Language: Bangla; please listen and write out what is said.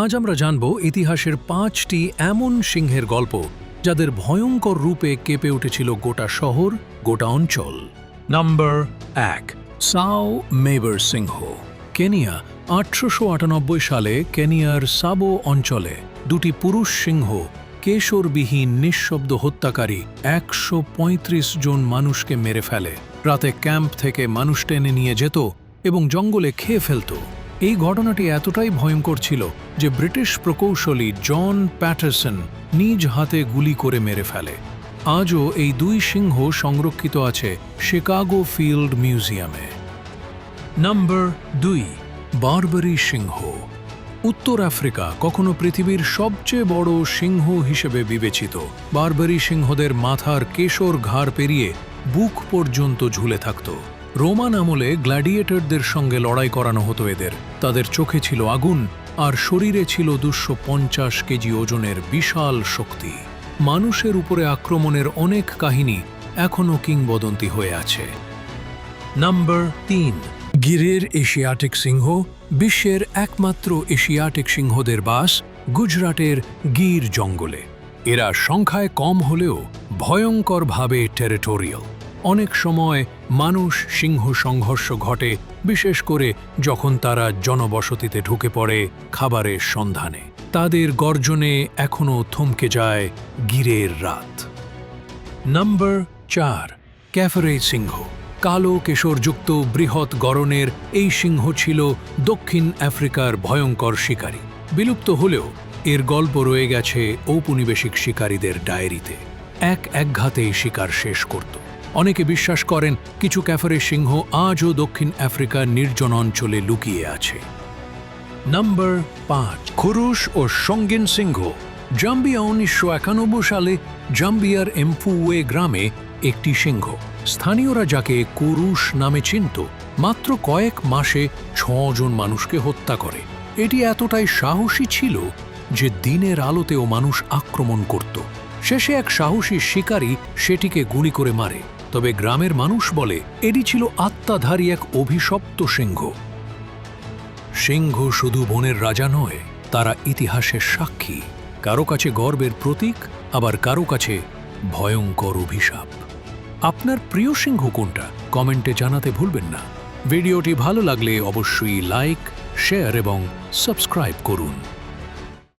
আজ আমরা জানব ইতিহাসের পাঁচটি এমন সিংহের গল্প যাদের ভয়ঙ্কর রূপে কেঁপে উঠেছিল গোটা শহর, গোটা অঞ্চল। নম্বর এক, সাও মেবর সিংহ। কেনিয়া আটানব্বই সালে কেনিয়ার সাবো অঞ্চলে দুটি পুরুষ সিংহ, কেশরবিহীন নিঃশব্দ হত্যাকারী একশো পঁয়ত্রিশ জন মানুষকে মেরে ফেলে। রাতে ক্যাম্প থেকে মানুষ টেনে নিয়ে যেত এবং জঙ্গলে খেয়ে ফেলত। এই ঘটনাটি এতটাই ভয়ঙ্কর ছিল যে ব্রিটিশ প্রকৌশলী জন প্যাটারসন নিজ হাতে গুলি করে মেরে ফেলে। আজও এই দুই সিংহ সংরক্ষিত আছে শিকাগো ফিল্ড মিউজিয়ামে। নম্বর দুই, বারবারি সিংহ। উত্তর আফ্রিকা কখনো পৃথিবীর সবচেয়ে বড় সিংহ হিসেবে বিবেচিত। বারবারি সিংহদের মাথার কেশর ঘাড় পেরিয়ে বুক পর্যন্ত ঝুলে থাকত। রোমান আমলে গ্ল্যাডিয়েটরদের সঙ্গে লড়াই করানো হতো এদের। তাদের চোখে ছিল আগুন, আর শরীরে ছিল দুশো পঞ্চাশ কেজি ওজনের বিশাল শক্তি। মানুষের উপরে আক্রমণের অনেক কাহিনী এখনও কিংবদন্তি হয়ে আছে। নম্বর তিন। গিরের এশিয়াটিক সিংহ, বিশ্বের একমাত্র এশিয়াটিক সিংহদের বাস গুজরাটের গির জঙ্গলে। এরা সংখ্যায় কম হলেও ভয়ঙ্করভাবে টেরিটোরিয়াল অনেক সময় মানুষ সিংহ সংঘর্ষ ঘটে, বিশেষ করে যখন তারা জনবসতিতে ঢুকে পড়ে খাবারের সন্ধানে। তাদের গর্জনে এখনও থমকে যায় গিরের রাত। নম্বর চার, ক্যাফারে সিংহ। কালো কেশরযুক্ত বৃহৎ গরনের এই সিংহ ছিল দক্ষিণ আফ্রিকার ভয়ঙ্কর শিকারী। বিলুপ্ত হলেও এর গল্প রয়ে গেছে ঔপনিবেশিক শিকারীদের ডায়েরিতে। এক একঘাতেই শিকার শেষ করত। অনেকে বিশ্বাস করেন কিছু ক্যাফারে সিংহ আজও দক্ষিণ আফ্রিকার নির্জন অঞ্চলে লুকিয়ে আছে। নম্বর পাঁচ, খুরুশ ও সঙ্গিন সিংহ। জাম্বিয়া উনিশশো একানব্বই সালে জাম্বিয়ার এমফুয়ে গ্রামে একটি সিংহ। স্থানীয়রা যাকে কুরুশ নামে চিনত, মাত্র কয়েক মাসে ছজন মানুষকে হত্যা করে। এটি এতটাই সাহসী ছিল যে দিনের আলোতেও মানুষ আক্রমণ করত। শেষে এক সাহসী শিকারী সেটিকে গুলি করে মারে। তবে গ্রামের মানুষ বলে, এটি ছিল আত্মাধারী এক অভিশপ্ত সিংহ। সিংহ শুধু বনের রাজা নয়, তারা ইতিহাসের সাক্ষী। কারও কাছে গর্বের প্রতীক, আবার কারও কাছে ভয়ঙ্কর অভিশাপ। আপনার প্রিয় সিংহ কোনটা? কমেন্টে জানাতে ভুলবেন না। ভিডিওটি ভালো লাগলে অবশ্যই লাইক, শেয়ার এবং সাবস্ক্রাইব করুন।